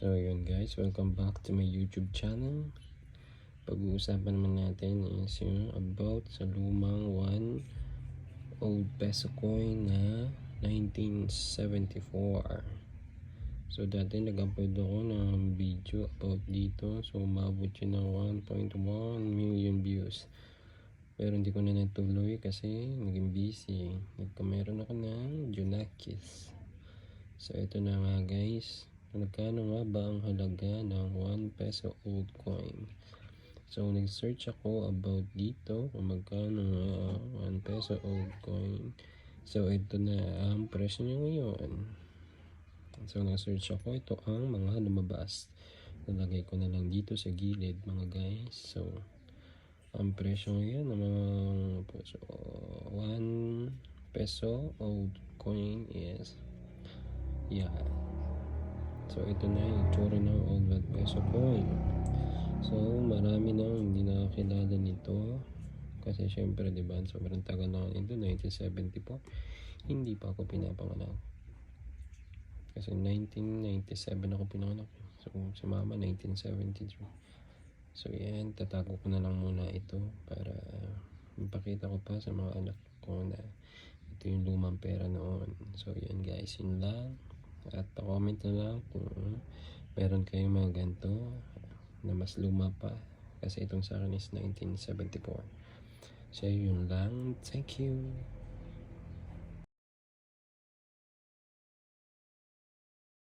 So yun guys, welcome back to my YouTube channel. Pag-uusapan naman natin is yung about sa lumang 1 old peso coin na 1974. So dati nag-upload ako ng video about dito. So umabot yun ng 1.1 million views. Pero hindi ko na natuloy kasi naging busy. Nagkameron ako ng Junakis. So ito na nga guys. Magkano nga ba ang halaga ng 1 peso old coin? So nag-search ako about dito kung magkano nga 1 peso old coin. So ito na ang presyo niya ngayon. So nag-search ako ito ang mga lumabas. Nalagay ko na lang dito sa gilid mga guys. So ang presyo ngayon ng mga so, 1 peso old coin is yeah. So ito na yung itsura ng old 1 peso coin. So marami na hindi nakakilala nito. Kasi syempre di ba sobrang tagal na nito 1974. Hindi pa ako pinapanganak. Kasi 1997 ako pinanganak. So si mama 1973. So yan, tatago ko na lang muna ito para mapakita ko pa sa mga anak ko na ito yung lumang pera noon. So yan guys, yun lang. At pa-comment na lang kung meron kayong mga ganito na mas luma pa. Kasi itong sa akin is 1974. So yun lang. Thank you.